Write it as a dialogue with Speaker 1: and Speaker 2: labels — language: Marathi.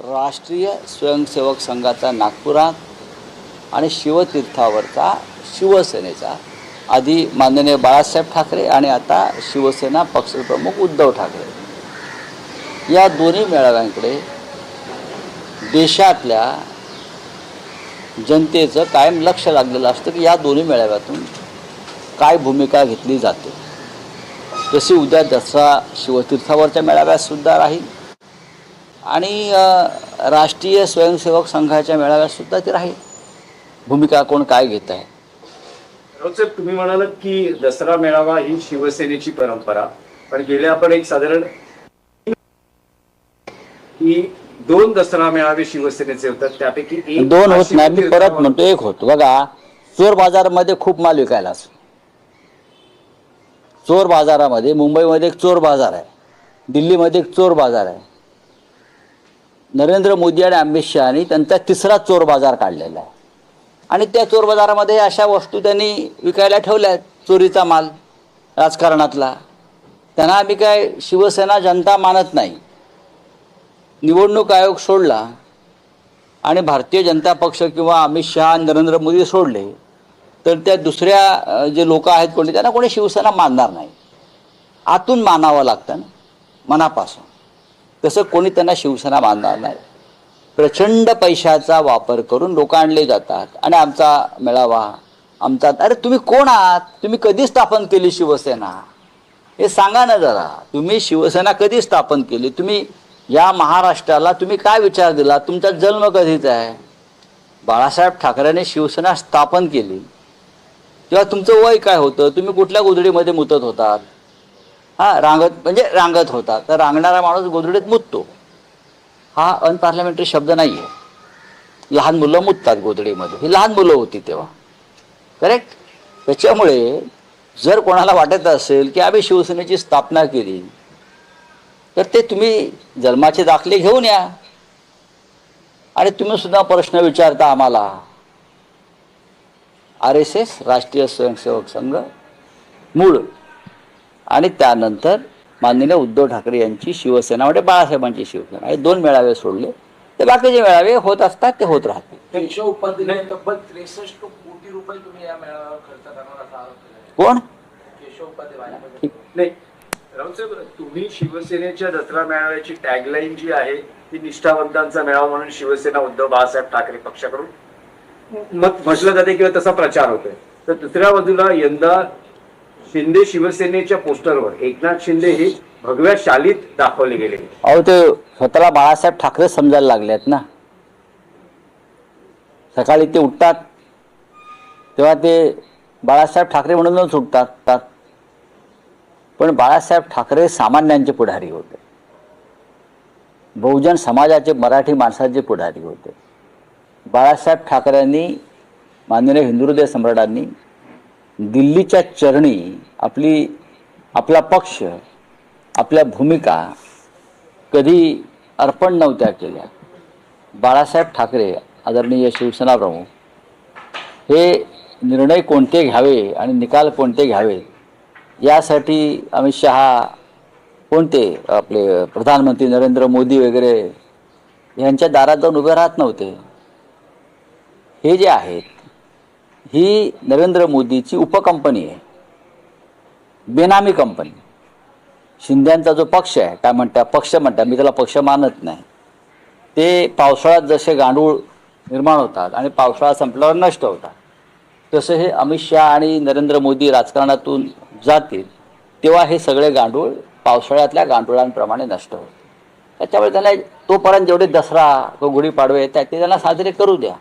Speaker 1: राष्ट्रीय स्वयंसेवक संघाचा नागपुरात आणि शिवतीर्थावरचा शिवसेनेचा आधी माननीय बाळासाहेब ठाकरे आणि आता शिवसेना पक्षप्रमुख उद्धव ठाकरे. या दोन्ही मेळाव्यांकडे देशातल्या जनतेचं कायम लक्ष लागलेलं असतं की या दोन्ही मेळाव्यातून काय भूमिका घेतली जाते. जशी उद्या दसरा शिवतीर्थावरच्या मेळाव्यात सुद्धा राहील आणि राष्ट्रीय स्वयंसेवक संघाच्या मेळाव्यात सुद्धा ती राहील. भूमिका कोण काय घेत आहे?
Speaker 2: राऊतसाहेब तुम्ही म्हणालात की दसरा मेळावा ही शिवसेनेची परंपरा पण गेल्या आपण एक साधारण की दोन दसरा मेळावे शिवसेनेचे होतात त्यापैकी एक
Speaker 1: दोन होत नाही मी परत म्हणतो एक होतो. बघा चोर बाजारामध्ये खूप माल विकायला असतो. चोर बाजारामध्ये मुंबईमध्ये एक चोर बाजार आहे. दिल्लीमध्ये एक चोर बाजार आहे. नरेंद्र मोदी आणि अमित शहानी त्यांचा तिसरा चोर बाजार काढलेला आहे. आणि त्या चोर बाजारामध्ये अशा वस्तू त्यांनी विकायला ठेवल्या आहेत. चोरीचा माल राजकारणातला. त्यांना आम्ही काय शिवसेना जनता मानत नाही. निवडणूक आयोग सोडला आणि भारतीय जनता पक्ष किंवा अमित शहा नरेंद्र मोदी सोडले तर त्या दुसऱ्या जे लोक आहेत कोणी त्यांना कोणी शिवसेना मानणार नाही. आतून मानावं लागतं ना मनापासून. तसं कोणी त्यांना शिवसेना मानणार नाही. प्रचंड पैशाचा वापर करून लोक आणले जातात. आणि आमचा मेळावा आमचा अरे तुम्ही कोण आहात? तुम्ही कधी स्थापन केली शिवसेना? हे सांगा ना जरा. तुम्ही शिवसेना कधी स्थापन केली? तुम्ही या महाराष्ट्राला तुम्ही काय विचार दिला? तुमचा जन्म कधीचा आहे? बाळासाहेब ठाकरेंनी शिवसेना स्थापन केली. तेव्हा तुमचं वय काय होतं? तुम्ही कुठल्या गोधडीमध्ये मुतत होतात? हा रांगत म्हणजे रांगत होता. तर रांगणारा माणूस गोधडीत मुततो. हा अनपार्लमेंटरी शब्द नाही आहे लहान मुलं मुततात गोधडीमध्ये. ही लहान मुलं होती तेव्हा. करेक्ट त्याच्यामुळे जर कोणाला वाटत असेल की आम्ही शिवसेनेची स्थापना केली तर ते तुम्ही जन्माचे दाखले घेऊन या. आणि तुम्ही सुद्धा प्रश्न विचारता आम्हाला. आर एस एस राष्ट्रीय स्वयंसेवक संघ मूळ. आणि त्यानंतर माननीय उद्धव ठाकरे यांची शिवसेना म्हणजे बाळासाहेबांची शिवसेना. हे दोन मेळावे सोडले. ते बाकीचे मेळावे होत असतात ते होत
Speaker 3: केला
Speaker 1: कोण?
Speaker 2: तुम्ही शिवसेनेच्या दसरा मेळाव्याची टॅगलाईन जी आहे ती निष्ठावंतांचा मेळावा म्हणून शिवसेना उद्धव बाळासाहेब ठाकरे पक्षाकडून? मत म्हटलं जाते किंवा तसा प्रचार होतोय. तर दुसऱ्या बाजूला यंदा शिंदे शिवसेनेच्या पोस्टरवर एकनाथ शिंदे हे भगव्या शालीत दाखवले गेले.
Speaker 1: अहो ते स्वतःला बाळासाहेब ठाकरे समजायला लागले आहेत ना. सकाळी ते उठतात तेव्हा ते बाळासाहेब ठाकरे म्हणूनच उठतात पण बाळासाहेब ठाकरे सामान्यांचे पुढारी होते. बहुजन समाजाचे मराठी माणसाचे पुढारी होते. बाळासाहेब ठाकरेंनी माननीय हिंदू हृदय सम्राटांनी दिल्लीच्या चरणी आपली आपला पक्ष आपल्या भूमिका कधी अर्पण नव्हत्या केल्या. बाळासाहेब ठाकरे आदरणीय शिवसेना प्रमुख हे निर्णय कोणते घ्यावे आणि निकाल कोणते घ्यावे यासाठी अमित शहा कोणते आपले प्रधानमंत्री नरेंद्र मोदी वगैरे यांच्या दारात जाऊन उभे राहत नव्हते. हे जे आहेत ही नरेंद्र मोदीची उपकंपनी आहे. बेनामी कंपनी. शिंद्यांचा जो पक्ष आहे काय म्हणता पक्ष म्हणतात मी त्याला पक्ष मानत नाही. ते पावसाळ्यात जसे गांडूळ निर्माण होतात आणि पावसाळा संपल्यावर नष्ट होतात तसं हे अमित शहा आणि नरेंद्र मोदी राजकारणातून जातील तेव्हा हे सगळे गांडूळ पावसाळ्यातल्या गांडुळांप्रमाणे नष्ट होतात त्याच्यामुळे त्यांना तोपर्यंत जेवढे दसरा व गुढीपाडवे त्या ते त्यांना साजरे करू द्या.